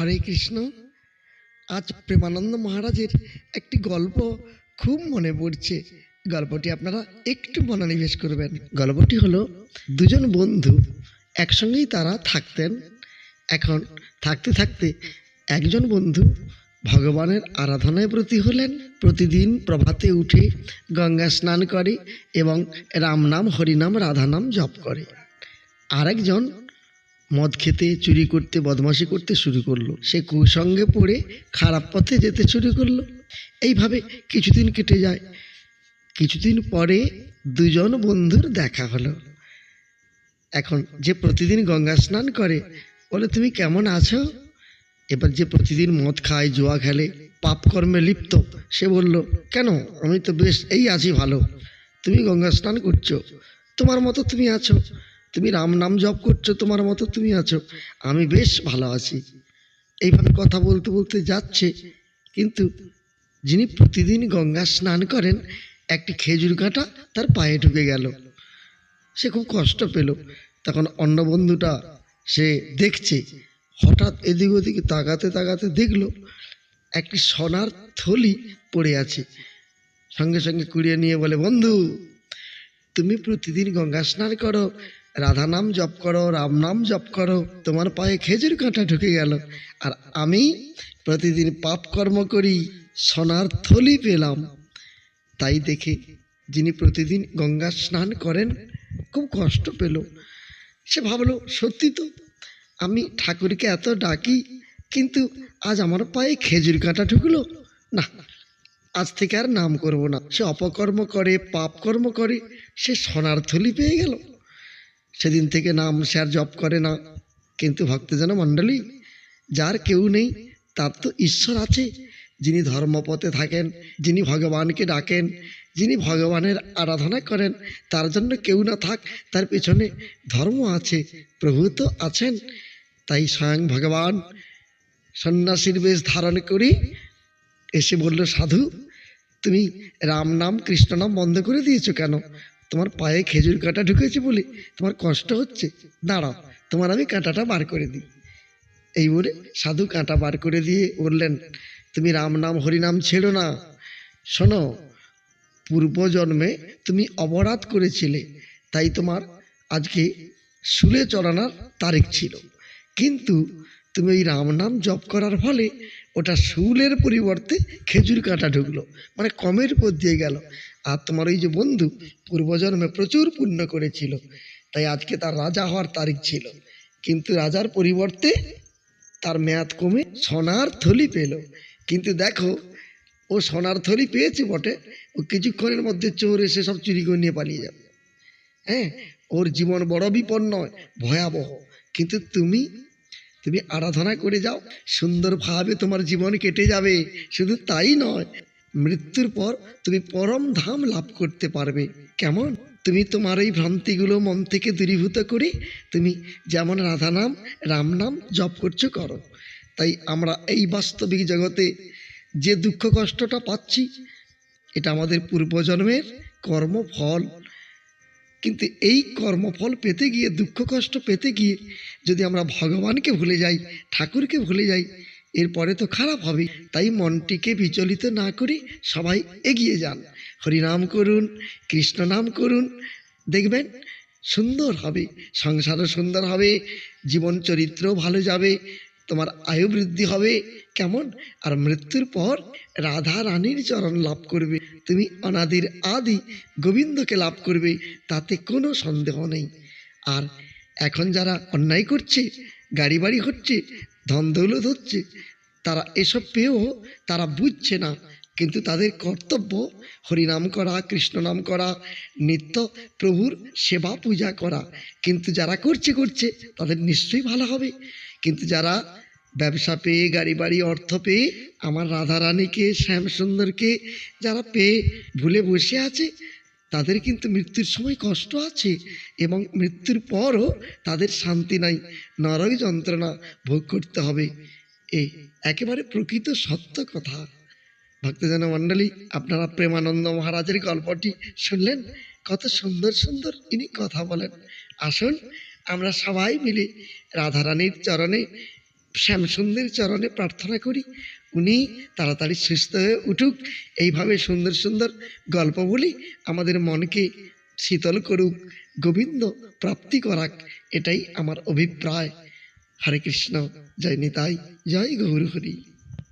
হরে কৃষ্ণ। আজ প্রেমানন্দ মহারাজের একটি গল্প খুব মনে পড়ছে। গল্পটি আপনারা একটু মনোনিবেশ করবেন। গল্পটি হলো, দুজন বন্ধু একসঙ্গেই তারা থাকতেন। এখন থাকতে থাকতে একজন বন্ধু ভগবানের আরাধনায় প্রতি হলেন। প্রতিদিন প্রভাতে উঠে গঙ্গা স্নান করে এবং রাম নাম হরিনাম রাধানাম জপ করে। আরেকজন মদ খেতে, চুরি করতে, বদমাশি করতে শুরু করল। সে কুসঙ্গে পড়ে খারাপ পথে যেতে শুরু করল। এইভাবে কিছুদিন কেটে যায়। কিছুদিন পরে দুজন বন্ধুর দেখা হলো। এখন যে প্রতিদিন গঙ্গা স্নান করে, বলে, তুমি কেমন আছো? এবার যে প্রতিদিন মদ খায়, জুয়া খেলে, পাপ কর্মে লিপ্ত, সে বলল, কেন? আমি তো বেশ, এই আছি ভালো। তুমি গঙ্গা স্নান করছ। তোমার মতো তুমি আছো। তুমি রাম নাম জপ করছ, তোমার মতো তুমি আছো। আমি বেশ ভালো আছি। এইভাবে কথা বলতে বলতে যাচ্ছে। কিন্তু যিনি প্রতিদিন গঙ্গা স্নান করেন, একটি খেজুর কাঁটা তার পায়ে ঢুকে গেল। সে খুব কষ্ট পেল। তখন অন্য বন্ধুটা সে দেখছে। হঠাৎ এদিক ওদিকে তাকাতে তাকাতে দেখল, একটি সোনার থলি পড়ে আছে। সঙ্গে সঙ্গে কুড়িয়ে নিয়ে বলে, বন্ধু, তুমি প্রতিদিন গঙ্গা স্নান করো। রাধা নাম জপ করো, রাম নাম জপ করো, তোমার পায়ে খেজুর কাঁটা ঢুকে গেল। আর আমি প্রতিদিন পাপ কর্ম করি, সোনার থলি পেলাম। তাই দেখে যিনি প্রতিদিন গঙ্গা স্নান করেন, খুব কষ্ট পেল। সে ভাবলো, সত্যি তো, আমি ঠাকুরকে এত ডাকি, কিন্তু আজ আমার পায়ে খেজুর কাঁটা ঢুকলো। না, আজ থেকে আর নাম করব না। সে অপকর্ম করে, পাপ কর্ম করে, সে সোনার থলি পেয়ে গেল। সেদিন থেকে নাম সে আর জপ করে না। কিন্তু ভক্তজন মণ্ডলী, যার কেউ নেই, তার তো ঈশ্বর আছে। যিনি ধর্মপথে থাকেন, যিনি ভগবানকে ডাকেন, যিনি ভগবানের আরাধনা করেন, তার জন্য কেউ না থাক, তার পেছনে ধর্ম আছে, প্রভু তো আছেন। তাই স্বয়ং ভগবান সন্ন্যাসীর বেশ ধারণ করি। এসে বলল, সাধু, তুমি রাম নাম, কৃষ্ণ নাম বন্ধ করে দিয়েছ কেন? তোমার পায়ে খেজুর কাঁটা ঢুকেছে বলে তোমার কষ্ট হচ্ছে? দাঁড়াও, তোমার আমি কাঁটাটা বার করে দিই। এই বলে সাধু কাঁটা বার করে দিয়ে বললেন, তুমি রাম নাম হরিনাম ছেড়ো না। শোনো, পূর্বজন্মে তুমি অপরাধ করেছিলে, তাই তোমার আজকে শুলে চড়ানোর তারিখ ছিল। কিন্তু তুমি ওই রাম নাম জপ করার ফলে ওটা শুলের পরিবর্তে খেজুর কাঁটা ঢুকলো মানে কমের উপর দিয়ে গেল। আর তোমার ওই যে বন্ধু পূর্বজন্মে প্রচুর পুণ্য করেছিল, তাই আজকে তার রাজা হওয়ার তারিখ ছিল। কিন্তু রাজার পরিবর্তে তার মেয়াদ কমে সোনার থলি পেল। কিন্তু দেখো, ও সোনার থলি পেয়েছে বটে, ও কিছুক্ষণের মধ্যে চোর এসে সব চুরি করে নিয়ে পালিয়ে যাবে। হ্যাঁ ওর জীবন বড় বিপন্ন ভয়াবহ। কিন্তু তুমি তুমি আরাধনা করে যাও। সুন্দরভাবে তোমার জীবন কেটে যাবে। শুধু তাই নয়, মৃত্যুর পর তুমি পরম ধাম লাভ করতে পারবে। কেমন? তুমি তোমার এই ভ্রান্তিগুলো মন থেকে দূরীভূত করে তুমি যেমন রাধা নাম রাম নাম জপ করছ করো। তাই আমরা এই বাস্তবিক জগতে যে দুঃখ কষ্টটা পাচ্ছি, এটা আমাদের পূর্বজন্মের কর্মফল। কিন্তু এই কর্মফল পেতে গিয়ে, দুঃখ কষ্ট পেতে গিয়ে যদি আমরা ভগবানকে ভুলে যাই, ঠাকুরকে ভুলে যাই, এরপরে তো খারাপ হবে। তাই মনটিকে বিচলিত না করে সবাই এগিয়ে যান। হরিনাম করুন, কৃষ্ণ নাম করুন, দেখবেন সুন্দর হবে, সংসারও সুন্দর হবে, জীবন চরিত্রও ভালো যাবে তোমার আয়ু বৃদ্ধি হবে কেমন? আর মৃত্যুর পর রাধা রানীর চরণ লাভ করবে। তুমি অনাদির আদি গোবিন্দকে লাভ করবে, তাতে কোনো সন্দেহ নেই। আর এখন যারা অন্যায় করছে গাড়ি বাড়ি হচ্ছে, ধন দৌলত হচ্ছে, তারা এসব পেয়েও তারা বুঝছে না কিন্তু তাদের কর্তব্য হরিনাম করা, কৃষ্ণ নাম করা, নিত্য প্রভুর সেবা পূজা করা। কিন্তু যারা করছে করছে, তাদের নিশ্চয়ই ভালো হবে। কিন্তু যারা ব্যবসা পেয়ে, গাড়ি বাড়ি, অর্থ পেয়ে, আমার রাধারানীকে, শ্যামসুন্দরকে যারা পেয়ে ভুলে বসে আছে, তাদের কিন্তু মৃত্যুর সময় কষ্ট আছে এবং মৃত্যুর পরও তাদের শান্তি নাই। নরক যন্ত্রণা ভোগ করতে হবে। এই একেবারে প্রকৃত সত্য কথা। ভক্তজন মণ্ডলী, আপনারা প্রেমানন্দ মহারাজের গল্পটি শুনলেন। কত সুন্দর সুন্দর ইনি কথা বলেন। আসুন, আমরা সবাই মিলে রাধারানীর চরণে শ্যামসুন্দর চরণে প্রার্থনা করি। উনি তাড়াতাড়ি সুস্থ হয়ে উঠুক। এইভাবে সুন্দর সুন্দর গল্প বলি আমাদের মনকে শীতল করুক, গোবিন্দ প্রাপ্তি করাক, এটাই আমার অভিপ্রায়। হরে কৃষ্ণ, জয় নিতাই, জয় গৌর হরি